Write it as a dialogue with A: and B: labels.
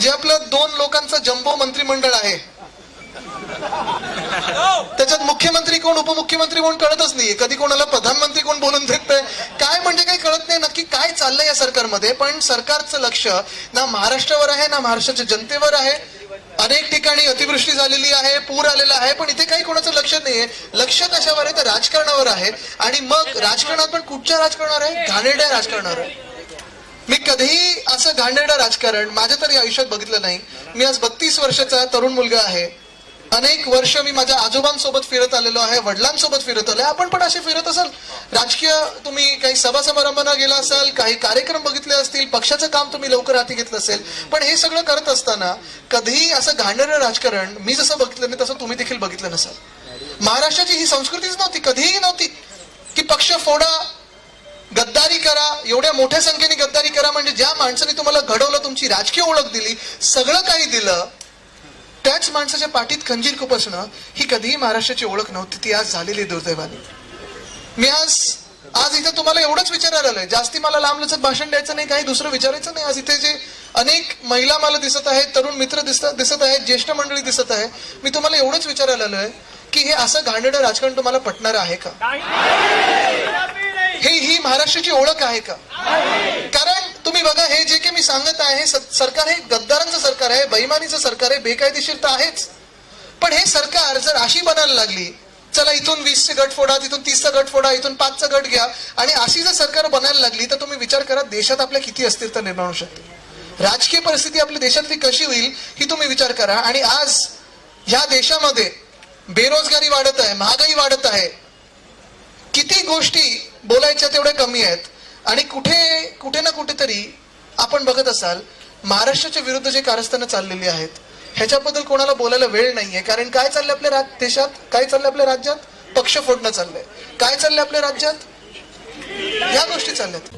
A: जे आपलं दोन लोकांचं जम्बो मंत्रिमंडळ आहे. त्याच्यात मुख्यमंत्री कोण उपमुख्यमंत्री कोण कळतच नाहीये. कधी कोणाला प्रधानमंत्री कोण बोलून देत काय म्हणजे काही कळत नाही नक्की काय चाललंय या सरकारमध्ये. पण सरकारचं लक्ष ना महाराष्ट्रावर आहे ना महाराष्ट्राच्या जनतेवर आहे. अनेक ठिकाणी अतिवृष्टी झालेली आहे पूर आलेला आहे पण इथे काही कोणाचं लक्ष नाहीये. लक्ष कशावर आहे? तर राजकारणावर आहे. आणि मग राजकारणात पण कुठच्या राजकारणावर आहे? घाणेरड्या राजकारणावर आहे. मी कधीही असं घाणेरडं राजकारण माझ्या तरी आयुष्यात बघितलं नाही. मी आज बत्तीस वर्षाचा तरुण मुलगा आहे. अनेक वर्ष मी माझ्या आजोबांसोबत फिरत आलेलो आहे वडिलांसोबत फिरत आलो आपण पण असे फिरत असाल. राजकीय तुम्ही काही सभा समारंभांना गेला असाल काही कार्यक्रम बघितले असतील पक्षाचं काम तुम्ही लवकर हाती घेतलं असेल पण हे सगळं करत असताना कधीही असं घाणेरडं राजकारण मी जसं बघितलं नाही तसं तुम्ही देखील बघितलं नसाल. महाराष्ट्राची ही संस्कृतीच नव्हती कधीही नव्हती की पक्ष फोडा करा एवढ्या मोठ्या संख्येने गद्दारी करा म्हणजे ज्या माणसाने तुम्हाला घडवलं तुमची राजकीय ओळख दिली सगळं काही दिलं त्याच माणसाच्या पाठीत खंजीर खुपसणं ही कधीही महाराष्ट्राची ओळख नव्हती ती आज झालेली दुर्दैवाने. मी आज आज इथे तुम्हाला एवढंच विचारायला आलोय जास्ती मला लांबलचक भाषण द्यायचं नाही काही दुसरं विचारायचं नाही आज इथे जे अनेक महिला मला दिसत आहेत तरुण मित्र दिसत दिसत आहेत ज्येष्ठ मंडळी दिसत आहे मी तुम्हाला एवढंच विचारायला आलोय की हे असं घाणेडं राजकारण तुम्हाला पटणार आहे का? हे ही महाराष्ट्राची ओळख आहे का? कारण तुम्ही बघा हे जे काही मी सांगत आहे स- सरकार हे गद्दारांचं सरकार आहे बैमानीचं सरकार आहे बेकायदेशीर तर आहेच. पण हे सरकार जर अशी बनायला लागली चला इथून वीसचे गट फोडा तिथून तीसचा गट फोडा इथून पाचचा गट घ्या आणि अशी जर सरकार बनायला लागली तर तुम्ही विचार करा देशात आपल्या किती अस्थिरता निर्माण होऊ शकते. राजकीय परिस्थिती आपल्या देशातली कशी होईल ही तुम्ही विचार करा. आणि आज ह्या देशामध्ये बेरोजगारी वाढत आहे महागाई वाढत आहे. किती गोष्टी बोलायच्या तेवढ्या कमी आहेत. आणि कुठे कुठे ना कुठेतरी आपण बघत असाल महाराष्ट्राच्या विरुद्ध जे कारस्थानं चाललेली आहेत ह्याच्याबद्दल कोणाला बोलायला वेळ नाहीये. कारण काय चाललंय आपल्या राज देशात? काय चाललंय आपल्या राज्यात? पक्ष फोडणं चाललंय. काय चाललंय आपल्या राज्यात? या गोष्टी चालल्यात.